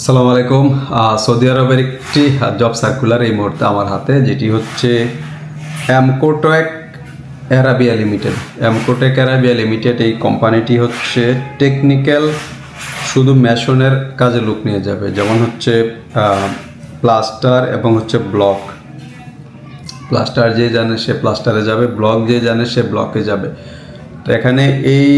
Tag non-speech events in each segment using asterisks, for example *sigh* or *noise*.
আসসালামু আলাইকুম। সৌদি আরবের একটি জব সার্কুলার এই মুহূর্তে আমার হাতে, যেটি হচ্ছে Amcotech Arabia limited Amcotech Arabia limited এই কোম্পানিটি হচ্ছে টেকনিক্যাল শুধু মেশনের কাজে লুক নিয়ে যাবে, যেমন হচ্ছে প্লাস্টার এবং হচ্ছে ব্লক প্লাস্টার যে জানে সে প্লাস্টারে যাবে ব্লক যে জানে সে ব্লকে যাবে। তো এখানে এই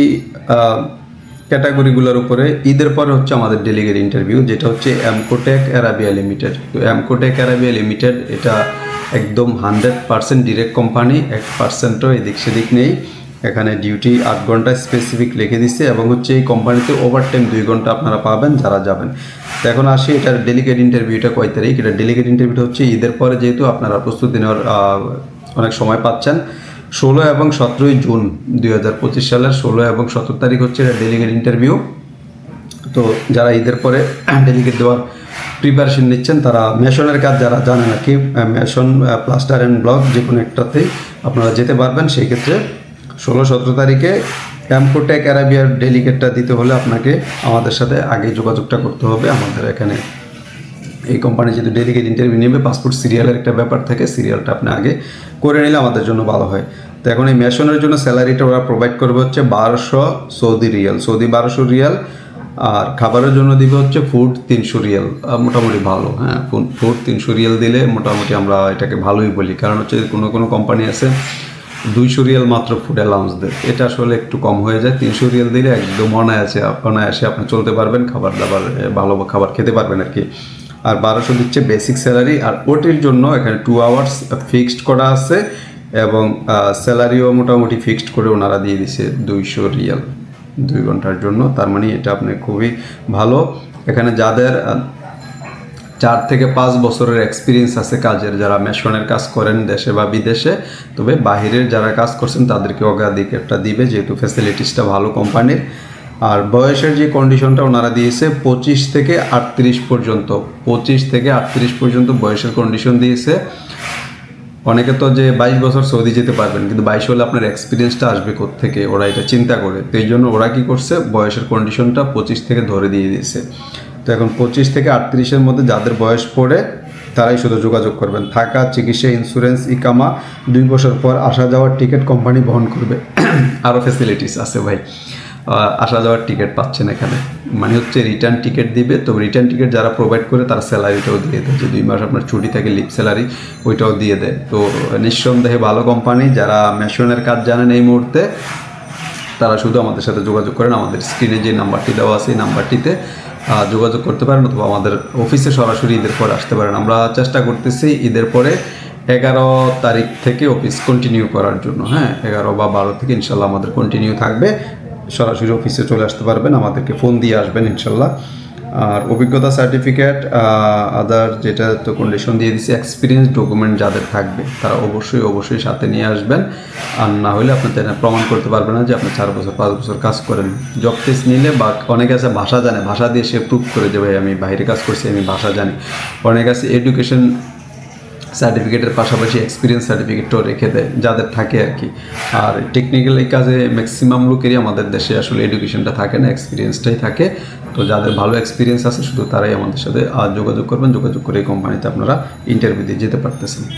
ক্যাটাগরিগুলোর উপরে ঈদের পরে হচ্ছে আমাদের ডেলিগেট ইন্টারভিউ, যেটা হচ্ছে অ্যামকোটেক অ্যারাবিয়া লিমিটেড। তো অ্যামকোটেক অ্যারাবিয়া লিমিটেড, এটা একদম হান্ড্রেড পার্সেন্ট ডিরেক্ট কোম্পানি, এক পার্সেন্টও এদিক সেদিক নেই। এখানে ডিউটি আট ঘণ্টা স্পেসিফিক লিখে দিচ্ছে এবং হচ্ছে এই কোম্পানিতে ওভার টাইম দুই ঘণ্টা আপনারা পাবেন যারা যাবেন। তো এখন আসি এটার ডেলিগেট ইন্টারভিউটা কয় তারিখ? এটা ডেলিগেট ইন্টারভিউটা হচ্ছে ঈদের পরে, যেহেতু আপনারা প্রস্তুতি নেওয়ার অনেক সময় পাচ্ছেন। ষোলো এবং সতেরোই জুন দুই হাজার পঁচিশ সালের ষোলো এবং সতেরো তারিখ হচ্ছে ডেলিগেট ইন্টারভিউ তো যারা ঈদের পরে *clears throat* ডেলিগেট দেওয়ার প্রিপারেশন নিচ্ছেন, তারা মেশনের কাজ যারা জানেন আর কি মেশন প্লাস্টার অ্যান্ড ব্লক যে কোনো একটাতেই আপনারা যেতে পারবেন। সেই ক্ষেত্রে ষোলো, সতেরো তারিখে ক্যাম্পোটেক অ্যারাবিয়ার ডেলিগেটটা দিতে হলে আপনাকে আমাদের সাথে আগে যোগাযোগটা করতে হবে। আমাদের এখানে এই কোম্পানি যেহেতু ডেলিগেট ইন্টারভিউ নেবে পাসপোর্ট সিরিয়ালের একটা ব্যাপার থাকে সিরিয়ালটা আপনি আগে করে নিলে আমাদের জন্য ভালো হয়। তো এখন এই মেশনের জন্য স্যালারিটা ওরা প্রোভাইড করবে হচ্ছে বারোশো সৌদি রিয়াল। সৌদি বারোশো রিয়াল, আর খাবারের জন্য দিবে হচ্ছে ফুড তিনশো রিয়াল। মোটামুটি ভালো হ্যাঁ ফুড তিনশো রিয়াল দিলে মোটামুটি আমরা এটাকে ভালোই বলি। কারণ হচ্ছে কোনো কোনো কোম্পানি আছে, দুইশো রিয়াল মাত্র ফুড অ্যালাউন্স দেয়। এটা আসলে একটু কম হয়ে যায়। তিনশো রিয়াল দিলে একদম অনায়াসে অনায়াসে আপনি চলতে পারবেন, খাবার দাবার ভালো খাবার খেতে পারবেন আর কি। আর বারোশো দিচ্ছে বেসিক স্যালারি আর ওটির জন্য এখানে টু আওয়ার্স ফিক্সড করা আছে, এবং স্যালারিও মোটামুটি ফিক্সড করে ওনারা দিয়ে দিছে দুইশো রিয়াল, দুই ঘণ্টার জন্য। তার মানে এটা আপনি খুবই ভালো। এখানে যাদের চার থেকে পাঁচ বছরের এক্সপিরিয়েন্স আছে কাজের, যারা মেশনের কাজ করেন দেশে বা বিদেশে, তবে বাহিরের যারা কাজ করছেন তাদেরকে অগ্রাধিকারটা দিবে, যেহেতু ফ্যাসিলিটিসটা ভালো কোম্পানির আর বয়সের যে কন্ডিশনটা ওনারা দিয়েছে, পঁচিশ থেকে আটত্রিশ পর্যন্ত, পঁচিশ থেকে আটত্রিশ পর্যন্ত বয়সের কন্ডিশন দিয়েছে। অনেকে তো যে বাইশ বছর সৌদি যেতে পারবেন, কিন্তু বাইশ হলে আপনার এক্সপিরিয়েন্সটা আসবে থেকে ওরা এটা চিন্তা করে। তো এই জন্য ওরা কী করছে, বয়সের কন্ডিশনটা পঁচিশ থেকে ধরে দিয়ে দিয়েছে। তো এখন পঁচিশ থেকে আটত্রিশের মধ্যে যাদের বয়স পড়ে, তারাই শুধু যোগাযোগ করবেন। থাকা, চিকিৎসা ইন্স্যুরেন্স ইকামা, দুই বছর পর আসা যাওয়ার টিকিট কোম্পানি বহন করবে। আরও ফেসিলিটিস আছে ভাই। আসা যাওয়ার টিকিট পাচ্ছেন এখানে। মানে হচ্ছে রিটার্ন টিকিট দিবে, তো রিটার্ন টিকিট যারা প্রোভাইড করে তারা স্যালারিটাও দিয়ে দেয়। যে দুই মাস আপনার ছুটি থাকে লিপ স্যালারি ওইটাও দিয়ে দেয়। তো, নিঃসন্দেহে ভালো কোম্পানি যারা মেশনের কাজ জানেন এই মুহূর্তে, তারা শুধু আমাদের সাথে যোগাযোগ করেন। আমাদের স্ক্রিনে যে নাম্বারটি দেওয়া আছে, এই নাম্বারটিতে যোগাযোগ করতে পারেন অথবা আমাদের অফিসে সরাসরি ঈদের পরে আসতে পারেন। আমরা চেষ্টা করতেছি ঈদের পরে এগারো তারিখ থেকে অফিস কন্টিনিউ করার জন্য। হ্যাঁ এগারো বা বারো থেকে ইনশাল্লাহ আমাদের কন্টিনিউ থাকবে। সরাসরি অফিসে চলে আসতে পারবেন, আমাদেরকে ফোন দিয়ে আসবেন ইনশাল্লাহ। আর অভিজ্ঞতা সার্টিফিকেট আদার যেটা তো কন্ডিশন দিয়ে দিচ্ছে এক্সপিরিয়েন্স ডকুমেন্ট যাদের থাকবে, তারা অবশ্যই অবশ্যই সাথে নিয়ে আসবেন। আর না হলে আপনি তেনা প্রমাণ করতে পারবেন না যে আপনি চার বছর, পাঁচ বছর কাজ করেন। জব টেস্ট নিলে বা অনেকে আছে ভাষা জানে, ভাষা দিয়ে সে প্রুভ করে যে, ভাই, আমি বাইরে কাজ করছি, আমি ভাষা জানি। অনেক আছে এডুকেশন সার্টিফিকেটের পাশাপাশি এক্সপিরিয়েন্স সার্টিফিকেটও রেখে দেয়, যাদের থাকে আর কি। আর টেকনিক্যাল এই কাজে ম্যাক্সিমাম লোকেরই আমাদের দেশে আসলে এডুকেশনটা থাকে না এক্সপিরিয়েন্সটাই থাকে। তো যাদের ভালো এক্সপিরিয়েন্স আছে, শুধু তারাই আমাদের সাথে যোগাযোগ করবেন, যোগাযোগ করে এই কোম্পানিতে আপনারা ইন্টারভিউ দিয়ে যেতে পারতেছেন।